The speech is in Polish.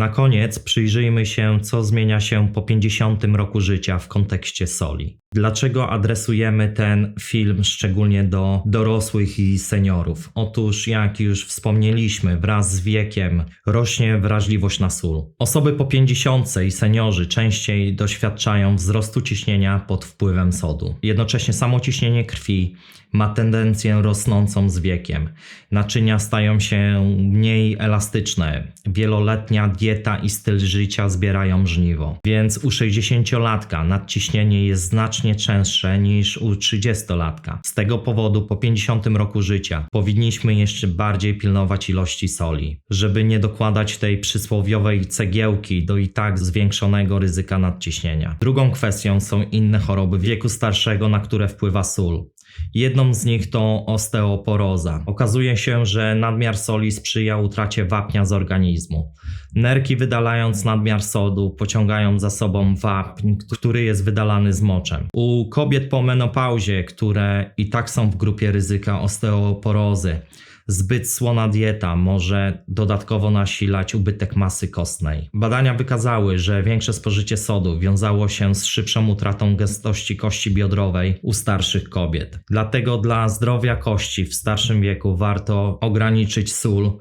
Na koniec przyjrzyjmy się, co zmienia się po 50 roku życia w kontekście soli. Dlaczego adresujemy ten film szczególnie do dorosłych i seniorów? Otóż, jak już wspomnieliśmy, wraz z wiekiem rośnie wrażliwość na sól. Osoby po 50 i seniorzy częściej doświadczają wzrostu ciśnienia pod wpływem sodu. Jednocześnie samo ciśnienie krwi ma tendencję rosnącą z wiekiem. Naczynia stają się mniej elastyczne. Wieloletnia dieta i styl życia zbierają żniwo. Więc u 60-latka nadciśnienie jest znacznie częstsze niż u 30-latka. Z tego powodu po 50 roku życia powinniśmy jeszcze bardziej pilnować ilości soli, żeby nie dokładać tej przysłowiowej cegiełki do i tak zwiększonego ryzyka nadciśnienia. Drugą kwestią są inne choroby wieku starszego, na które wpływa sól. Jedną z nich to osteoporoza. Okazuje się, że nadmiar soli sprzyja utracie wapnia z organizmu. Nerki wydalając nadmiar sodu pociągają za sobą wapń, który jest wydalany z moczem. U kobiet po menopauzie, które i tak są w grupie ryzyka osteoporozy, Zbyt słona dieta może dodatkowo nasilać ubytek masy kostnej. Badania wykazały, że większe spożycie sodu wiązało się z szybszą utratą gęstości kości biodrowej u starszych kobiet. Dlatego dla zdrowia kości w starszym wieku warto ograniczyć sól